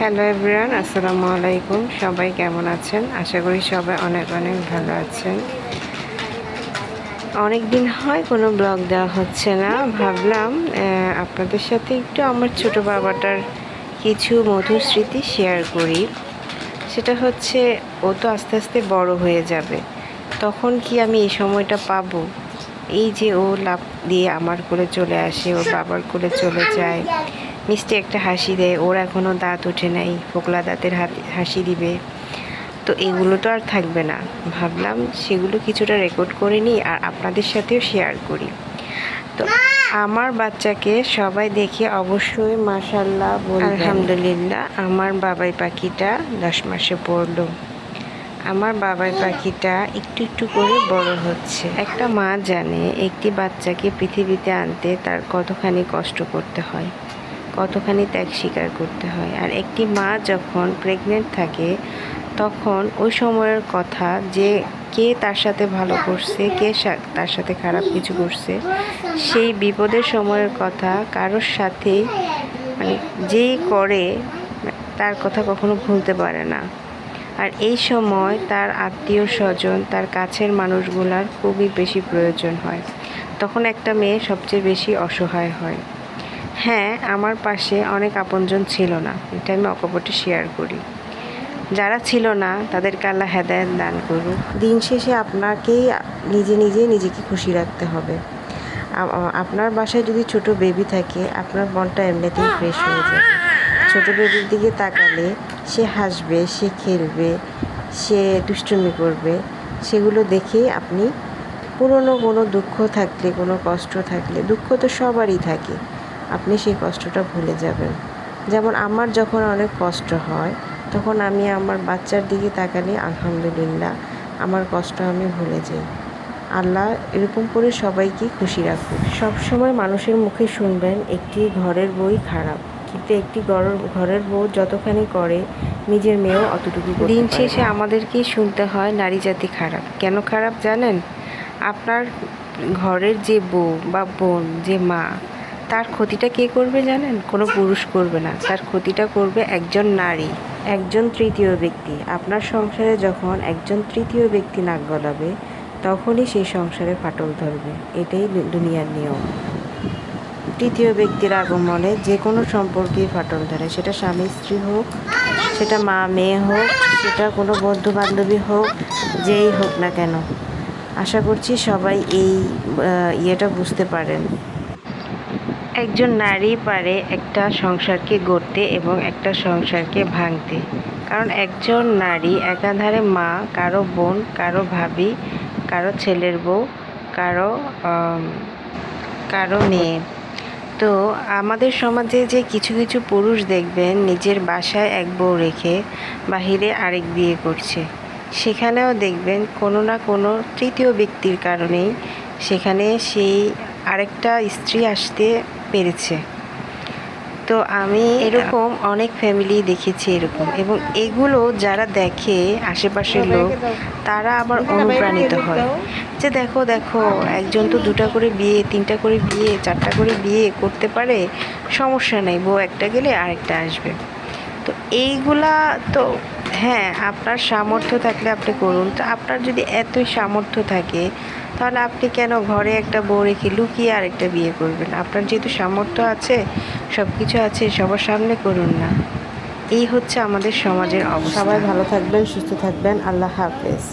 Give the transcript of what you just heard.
Hello everyone, আসসালামু আলাইকুম। সবাই কেমন আছেন? আশা করি সবাই অনেক অনেক ভালো আছেন। অনেক দিন হয় কোনো ব্লগ দেওয়া হচ্ছে না। ভাবলাম আপনাদের সাথে একটু আমার ছোট বাবাটার কিছু মধুর স্মৃতি শেয়ার করি। সেটা হচ্ছে, ও তো আস্তে আস্তে বড় হয়ে যাবে। তখন কি আমি এই সময়টা পাবো? এই যে ও লাভ দিয়ে আমার কোলে চলে আসে, ওর বাবার কোলে চলে যায়। মিষ্টি একটা হাসি দেয়। ওর এখনও দাঁত ওঠে নাই ফোকলা দাঁতের হাত- হাসি দিবে। তো এগুলো তো আর থাকবে না। ভাবলাম সেগুলো কিছুটা রেকর্ড করে নিই আর আপনাদের সাথেও শেয়ার করি। তো আমার বাচ্চাকে সবাই দেখে অবশ্যই মাশাল্লাহ আলহামদুলিল্লাহ। আমার বাবাই পাখিটা দশ মাসে পড়ল। আমার বাবাই পাখিটা একটু একটু করে বড় হচ্ছে। একটা মা জানে একটি বাচ্চাকে পৃথিবীতে আনতে তার কতখানি কষ্ট করতে হয়। কতখানি ত্যাগ স্বীকার করতে হয়। আর একটি মা যখন প্রেগনেন্ট থাকে, তখন ওই সময়ের কথা যে কে তার সাথে ভালো করছে, কে তার সাথে খারাপ কিছু করছে, সেই বিপদের সময়ের কথা কারোর সাথে মানে যেই করে, তার কথা কখনো ভুলতে পারে না। আর এই সময় তার আত্মীয় স্বজন, তার কাছের মানুষগুলার খুবই বেশি প্রয়োজন হয়। তখন একটা মেয়ে সবচেয়ে বেশি অসহায় হয়। হ্যাঁ আমার পাশে অনেক আপনজন ছিল না। এটা আমি অকপটে শেয়ার করি। যারা ছিল না, তাদেরকে আল্লাহ হেদায়ত দান করুক। দিন শেষে আপনাকেই নিজে নিজে নিজেকে খুশি রাখতে হবে। আপনার বাসায় যদি ছোট বেবি থাকে, আপনার মনটা এমনিতেই ফ্রেশ হয়ে যাবে ছোট বেবির দিকে তাকালে সে হাসবে, সে খেলবে, সে দুষ্টুমি করবে। সেগুলো দেখেই আপনি পুরনো কোনো দুঃখ থাকলে, কোনো কষ্ট থাকলে, দুঃখ তো সবারই থাকে। আপনি সেই কষ্টটা ভুলে যাবেন। যেমন আমার যখন অনেক কষ্ট হয় তখন আমি আমার বাচ্চার দিকে তাকালে আলহামদুলিল্লাহ আমার কষ্ট আমি ভুলে যাই। আল্লাহ এরকম করে সবাইকে খুশি রাখুক। সবসময় মানুষের মুখে শুনবেন একটি ঘরের বই খারাপ কিন্তু একটি ঘরের ঘরের বউ যতখানি করে নিজের মেয়েও অতটুকু দিন শেষে আমাদেরকেই শুনতে হয় নারী জাতি খারাপ। কেন খারাপ জানেন? আপনার ঘরের যে বউ বা বোন যে মা তার ক্ষতিটা কে করবে জানেন? কোনো পুরুষ করবে না। তার ক্ষতিটা করবে একজন নারী, একজন তৃতীয় ব্যক্তি। আপনার সংসারে যখন একজন তৃতীয় ব্যক্তি নাক গলাবে, তখনই সেই সংসারে ফাটল ধরবে। এটাই দুনিয়ার নিয়ম। তৃতীয় ব্যক্তির আগমনে যে কোনো সম্পর্কেই ফাটল ধরে। সেটা স্বামী, স্ত্রী হোক, সেটা মা, মেয়ে হোক, সেটা কোনো বন্ধু বান্ধবী হোক, যেই হোক না কেন। আশা করছি সবাই এই ইয়েটা বুঝতে পারেন। একজন নারী পারে একটা সংসারকে গড়তে এবং একটা সংসারকে ভাঙতে। কারণ একজন নারী একাধারে মা, কারও বোন, কারও ভাবি, কারও ছেলের বউ, কারও কারও মেয়ে। তো আমাদের সমাজে যে কিছু কিছু পুরুষ দেখবেন নিজের বাসায় এক বউ রেখে বাহিরে আরেক বিয়ে করছে, সেখানেও দেখবেন কোনো না কোনো তৃতীয় ব্যক্তির কারণেই সেখানে সেই আরেকটা স্ত্রী আসতে পেরেছে। তো আমি এরকম অনেক ফ্যামিলি দেখেছি এরকম এবং এগুলো যারা দেখে আশেপাশের লোক, তারা আবার অনুপ্রাণিত হয়। যে দেখো দেখো, একজন তো দুটা করে বিয়ে, তিনটা করে বিয়ে, চারটা করে বিয়ে করতে পারে, সমস্যা নেই, বউ একটা গেলে আরেকটা আসবে। তো এইগুলা তো হ্যাঁ আপনার সামর্থ্য থাকলে আপনি করুন। তো আপনার যদি এতই সামর্থ্য থাকে তাহলে আপনি কেন ঘরে একটা বউ রেখে লুকিয়ে আরেকটা বিয়ে করবেন? আপনার যেহেতু সামর্থ্য আছে সব কিছু আছে, সবার সামনে করুন না। এই হচ্ছে আমাদের সমাজের অবস্থা। সবাই ভালো থাকবেন, সুস্থ থাকবেন। আল্লাহ হাফেজ।